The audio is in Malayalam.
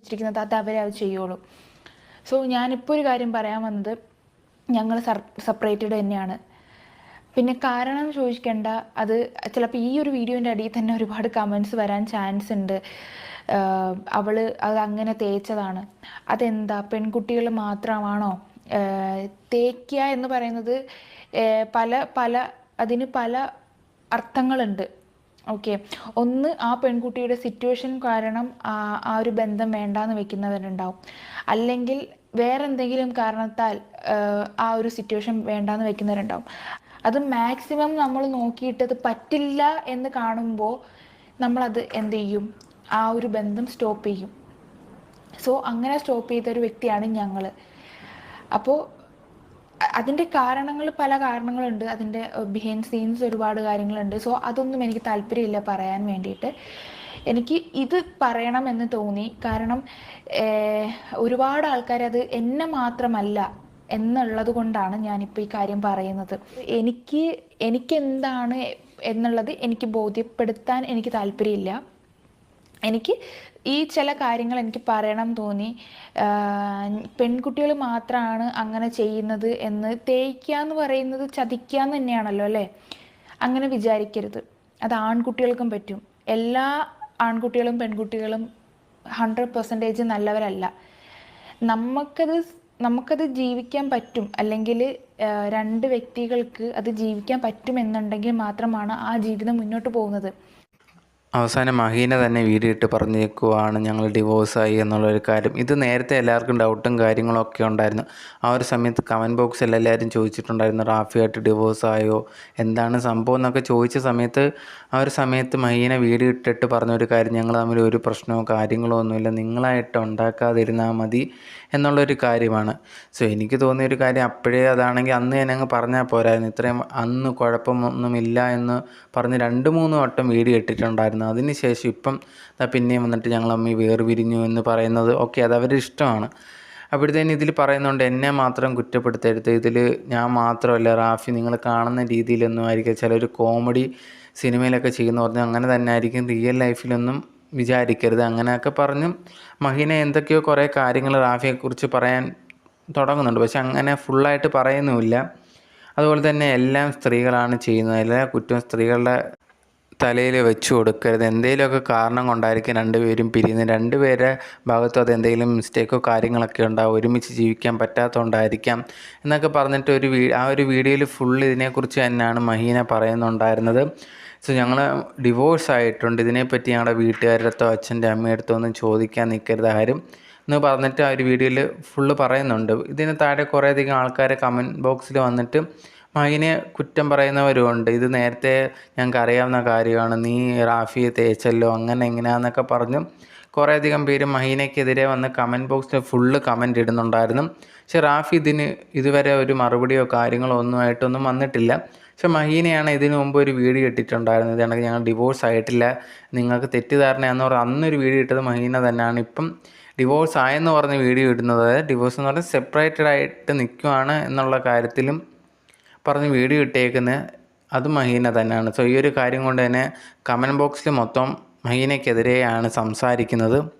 വെച്ചിരിക്കുന്നത് അത് അവരെ അത് ചെയ്യുള്ളൂ. സോ ഞാനിപ്പോൾ ഒരു കാര്യം പറയാൻ വന്നത് ഞങ്ങൾ സെപ്പറേറ്റഡ് തന്നെയാണ്. പിന്നെ കാരണം ചോദിക്കേണ്ട അത് ചിലപ്പോൾ ഈ ഒരു വീഡിയോന്റെ അടിയിൽ തന്നെ ഒരുപാട് കമൻസ് വരാൻ ചാൻസ് ഉണ്ട്. അവൾ അത് അങ്ങനെ തേച്ചതാണ്. അതെന്താ? പെൺകുട്ടികൾ മാത്രമാണോ? തേക്കുക എന്ന് പറയുന്നത് പല പല അതിന് പല അർത്ഥങ്ങളുണ്ട്. ഓക്കെ ഒന്ന് ആ പെൺകുട്ടിയുടെ സിറ്റുവേഷൻ കാരണം ആ ഒരു ബന്ധം വേണ്ടാന്ന് വെക്കുന്നവരുണ്ടാവും. അല്ലെങ്കിൽ വേറെ എന്തെങ്കിലും കാരണത്താൽ ആ ഒരു സിറ്റുവേഷൻ വേണ്ടാന്ന് വെക്കുന്നവരുണ്ടാവും. അത് മാക്സിമം നമ്മൾ നോക്കിയിട്ട് അത് പറ്റില്ല എന്ന് കാണുമ്പോൾ നമ്മളത് എന്ത് ചെയ്യും? ആ ഒരു ബന്ധം സ്റ്റോപ്പ് ചെയ്യും. സോ അങ്ങനെ സ്റ്റോപ്പ് ചെയ്ത ഒരു വ്യക്തിയാണ് ഞങ്ങൾ അപ്പോൾ അതിന്റെ കാരണങ്ങൾ പല കാരണങ്ങളുണ്ട്. അതിന്റെ ബിഹൈൻഡ് സീൻസ് ഒരുപാട് കാര്യങ്ങളുണ്ട്. സോ അതൊന്നും എനിക്ക് താല്പര്യമില്ല പറയാൻ വേണ്ടിയിട്ട്. എനിക്ക് ഇത് പറയണം എന്ന് തോന്നി. കാരണം ഒരുപാട് ആൾക്കാർ അത് എന്നെ മാത്രമല്ല എന്നുള്ളത് കൊണ്ടാണ് ഞാനിപ്പോൾ ഈ കാര്യം പറയുന്നത്. എനിക്ക് എനിക്കെന്താണ് എന്നുള്ളത് എനിക്ക് ബോധ്യപ്പെടുത്താൻ എനിക്ക് താല്പര്യമില്ല. എനിക്ക് ഈ ചില കാര്യങ്ങൾ എനിക്ക് പറയണം തോന്നി. പെൺകുട്ടികൾ മാത്രമാണ് അങ്ങനെ ചെയ്യുന്നത് എന്ന് തേയ്ക്കുക എന്ന് പറയുന്നത് ചതിക്കുക എന്ന് തന്നെയാണല്ലോ അല്ലേ? അങ്ങനെ വിചാരിക്കരുത്. അത് ആൺകുട്ടികൾക്കും പറ്റും. എല്ലാ ആൺകുട്ടികളും പെൺകുട്ടികളും ഹൺഡ്രഡ് പെർസെന്റേജ് നല്ലവരല്ല. നമുക്കത് നമുക്കത് ജീവിക്കാൻ പറ്റും. അല്ലെങ്കിൽ രണ്ട് വ്യക്തികൾക്ക് അത് ജീവിക്കാൻ പറ്റുമെന്നുണ്ടെങ്കിൽ മാത്രമാണ് ആ ജീവിതം മുന്നോട്ട് പോകുന്നത്. അവസാനം മഹീന തന്നെ വീഡിയോ ഇട്ട് പറഞ്ഞേക്കുവാണ് ഞങ്ങൾ ഡിവോഴ്സായി എന്നുള്ളൊരു കാര്യം. ഇത് നേരത്തെ എല്ലാവർക്കും ഡൗട്ടും കാര്യങ്ങളൊക്കെ ഉണ്ടായിരുന്നു. ആ ഒരു സമയത്ത് കമന്റ് ബോക്സിൽ എല്ലാവരും ചോദിച്ചിട്ടുണ്ടായിരുന്നു റാഫിയായിട്ട് ഡിവോഴ്സായോ? എന്താണ് സംഭവം എന്നൊക്കെ ചോദിച്ച സമയത്ത് ആ ഒരു സമയത്ത് മഹീന വീഡിയോ ഇട്ടിട്ട് പറഞ്ഞൊരു കാര്യം ഞങ്ങൾ തമ്മിൽ ഒരു പ്രശ്നമോ കാര്യങ്ങളോ ഒന്നുമില്ല നിങ്ങളായിട്ട് ഉണ്ടാക്കാതിരുന്നാൽ മതി എന്നുള്ളൊരു കാര്യമാണ്. സോ എനിക്ക് തോന്നിയൊരു കാര്യം അപ്പോഴേ അതാണെങ്കിൽ അന്ന് ഞാൻ അങ്ങ് പറഞ്ഞാൽ പോരായിരുന്നു. ഇത്രയും അന്ന് കുഴപ്പമൊന്നുമില്ല എന്ന് പറഞ്ഞ് രണ്ട് മൂന്ന് വട്ടം വീഡിയോ ഇട്ടിട്ടുണ്ടായിരുന്നു അതിനുശേഷം ഇപ്പം പിന്നെയും വന്നിട്ട് ഞങ്ങൾ അമ്മി വേർപിരിഞ്ഞു എന്ന് പറയുന്നത് ഓക്കെ അത് അവരുടെ ഇഷ്ടമാണ്. അപ്പോഴത്തേന് ഇതിൽ പറയുന്നുണ്ട് എന്നെ മാത്രം കുറ്റപ്പെടുത്തരുത്. ഇതിൽ ഞാൻ മാത്രമല്ല റാഫി നിങ്ങൾ കാണുന്ന രീതിയിലൊന്നും ആയിരിക്കും ചിലർ കോമഡി സിനിമയിലൊക്കെ ചെയ്യുന്ന പറഞ്ഞാൽ അങ്ങനെ തന്നെ ആയിരിക്കും. റിയൽ ലൈഫിലൊന്നും വിചാരിക്കരുത്. അങ്ങനെയൊക്കെ പറഞ്ഞും മഹീന എന്തൊക്കെയോ കുറേ കാര്യങ്ങൾ റാഫിയെക്കുറിച്ച് പറയാൻ തുടങ്ങുന്നുണ്ട്. പക്ഷെ അങ്ങനെ ഫുള്ളായിട്ട് പറയുന്നുമില്ല. അതുപോലെ തന്നെ എല്ലാം സ്ത്രീകളാണ് ചെയ്യുന്നത്. എല്ലാ കുറ്റവും സ്ത്രീകളുടെ തലയിൽ വെച്ച് കൊടുക്കരുത്. എന്തെങ്കിലുമൊക്കെ കാരണം കൊണ്ടായിരിക്കും രണ്ടുപേരും പിരിയുന്നത്. രണ്ടുപേരെ ഭാഗത്തും അത് എന്തെങ്കിലും മിസ്റ്റേക്കോ കാര്യങ്ങളൊക്കെ ഉണ്ടാവും. ഒരുമിച്ച് ജീവിക്കാൻ പറ്റാത്തതുകൊണ്ടായിരിക്കാം എന്നൊക്കെ പറഞ്ഞിട്ട് ഒരു വീ ആ ഒരു വീഡിയോയിൽ ഫുൾ ഇതിനെക്കുറിച്ച് തന്നെയാണ് മഹീന പറയുന്നുണ്ടായിരുന്നത്. സോ ഞങ്ങൾ ഡിവോഴ്സ് ആയിട്ടുണ്ട്. ഇതിനെപ്പറ്റി ഞങ്ങളുടെ വീട്ടുകാരുടെ അടുത്തോ അച്ഛന്റെ അമ്മയുടെ അടുത്തോ ഒന്നും ചോദിക്കാൻ നിൽക്കരുത് ആരും എന്ന് പറഞ്ഞിട്ട് ആ ഒരു വീഡിയോയിൽ ഫുള്ള് പറയുന്നുണ്ട്. ഇതിന് താഴെ കുറേയധികം ആൾക്കാർ കമന്റ് ബോക്സിൽ വന്നിട്ട് മഹിനെ കുറ്റം പറയുന്നവരുമുണ്ട് ഇത് നേരത്തെ ഞങ്ങൾക്ക് അറിയാവുന്ന കാര്യമാണ്. നീ റാഫിയെ തേച്ചല്ലോ അങ്ങനെ എങ്ങനെയാണെന്നൊക്കെ പറഞ്ഞു കുറേയധികം പേര് മഹീനയ്ക്കെതിരെ വന്ന് കമന്റ് ബോക്സിൽ ഫുള്ള് കമന്റ് ഇടുന്നുണ്ടായിരുന്നു. പക്ഷെ റാഫി ഇതിന് ഇതുവരെ ഒരു മറുപടിയോ കാര്യങ്ങളോ ഒന്നും ആയിട്ടൊന്നും വന്നിട്ടില്ല. പക്ഷെ മഹീനയാണ് ഇതിനു മുമ്പ് ഒരു വീഡിയോ ഇട്ടിട്ടുണ്ടായിരുന്നത്. ഇതാണെങ്കിൽ ഞങ്ങൾ ഡിവോഴ്സ് ആയിട്ടില്ല. നിങ്ങൾക്ക് തെറ്റിദ്ധാരണയാന്ന് പറഞ്ഞാൽ അന്നൊരു വീഡിയോ ഇട്ടത് മഹീന തന്നെയാണ്. ഇപ്പം ഡിവോഴ്സ് ആയെന്ന് പറഞ്ഞ് വീഡിയോ ഇടുന്നത്. ഡിവോഴ്സ് എന്ന് പറഞ്ഞാൽ സെപ്പറേറ്റഡ് ആയിട്ട് നിൽക്കുവാണ് എന്നുള്ള കാര്യത്തിലും പറഞ്ഞ് വീഡിയോ ഇട്ടേക്കുന്നത് അത് മഹീന തന്നെയാണ്. സോ ഈ ഒരു കാര്യം കൊണ്ട് തന്നെ കമന്റ് ബോക്സിൽ മൊത്തം മഹീനയ്ക്കെതിരെയാണ് സംസാരിക്കുന്നത്.